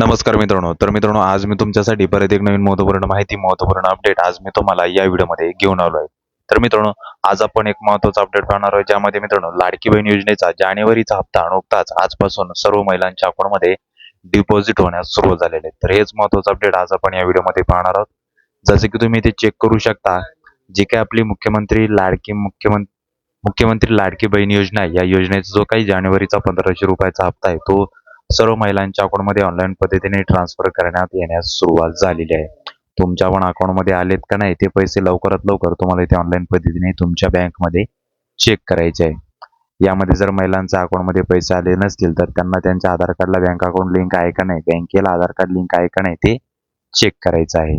नमस्कार मित्रांनो. तर मित्रांनो आज मी तुमच्यासाठी परत एक नवीन महत्त्वपूर्ण माहिती महत्त्वपूर्ण अपडेट आज मी तुम्हाला या व्हिडिओमध्ये घेऊन आलो आहे. तर मित्रांनो आज आपण एक महत्त्वाचा अपडेट पाहणार आहोत ज्यामध्ये मित्रांनो लाडकी बहीण योजनेचा जानेवारीचा हप्ता नुकताच आजपासून सर्व महिलांच्या अकाउंटमध्ये डिपॉझिट होण्यास सुरुवात झालेले आहे. तर हेच महत्वाचं अपडेट आज आपण या व्हिडिओमध्ये पाहणार आहोत. जसे की तुम्ही ते चेक करू शकता जे काय आपली मुख्यमंत्री लाडकी मुख्यमंत्री मुख्यमंत्री लाडकी बहीण योजना या योजनेचा जो काही जानेवारीचा पंधराशे रुपयाचा हप्ता आहे तो सर्व महिलांच्या अकाउंटमध्ये ऑनलाईन पद्धतीने ट्रान्सफर करण्यात येण्यास सुरुवात झालेली आहे. तुमच्या पण अकाउंटमध्ये आलेत का नाही ते पैसे लवकरात लवकर तुम्हाला इथे ऑनलाईन पद्धतीने तुमच्या बँकमध्ये चेक करायचे आहे. यामध्ये जर महिलांच्या अकाउंटमध्ये पैसे आले नसतील तर त्यांना त्यांच्या आधार कार्डला बँक अकाउंट लिंक आहे का नाही बँकेला आधार कार्ड लिंक आहे का नाही ते चेक करायचं आहे.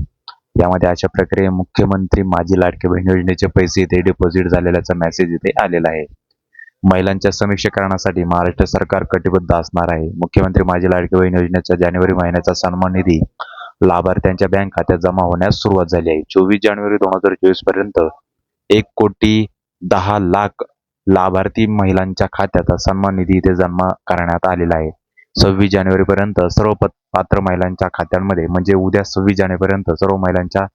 यामध्ये अशा प्रकारे मुख्यमंत्री माझी लाडकी बहीण योजनेचे पैसे इथे डिपॉझिट झालेल्याचा मेसेज इथे आलेला आहे. महिलांच्या समीक्षीकरणासाठी महाराष्ट्र सरकार कटिबद्ध असणार आहे. मुख्यमंत्री माझी लाडकी बहीण योजनेचा जानेवारी महिन्याचा सन्मान निधी लाभार्थ्यांच्या बँक खात्यात जमा होण्यास सुरुवात झाली आहे. चोवीस जानेवारी दोन हजार चोवीसपर्यंत एक कोटी दहा लाख लाभार्थी महिलांच्या खात्यात सन्मान निधी इथे जमा करण्यात आलेला आहे. सव्वीस जानेवारी पर्यंत सर्व पात्र महिलांच्या खात्यांमध्ये म्हणजे उद्या सव्वीस जानेवारीपर्यंत सर्व महिलांच्या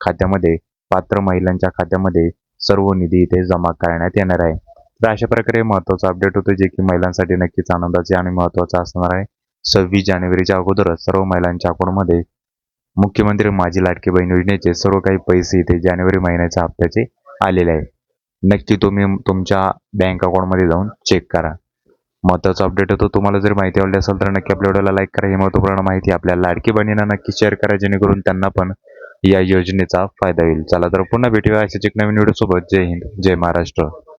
खात्यामध्ये पात्र महिलांच्या खात्यामध्ये सर्व निधी इथे जमा करण्यात येणार आहे. तर अशा प्रकारे महत्त्वाचा अपडेट होतो जे की महिलांसाठी नक्कीच आनंदाचे आणि महत्त्वाचा असणार आहे. सव्वीस जानेवारीच्या अगोदरच सर्व महिलांच्या अकाउंटमध्ये मुख्यमंत्री माझी लाडकी बहीण योजनेचे सर्व काही पैसे इथे जानेवारी महिन्याच्या हप्त्याचे आलेले आहे. नक्की तुम्ही तुमच्या बँक अकाउंटमध्ये जाऊन चेक करा. महत्त्वाचा अपडेट होतो तुम्हाला जर माहिती आवडली असेल तर नक्की आपल्या व्हिडिओला लाईक करा. ही महत्त्वपूर्ण माहिती आपल्या लाडकी बहिणींना नक्की शेअर करा जेणेकरून त्यांना पण या योजनेचा फायदा होईल. चला तर पुन्हा भेटूया अशाच एक नवीन व्हिडिओसोबत जय हिंद जय महाराष्ट्र.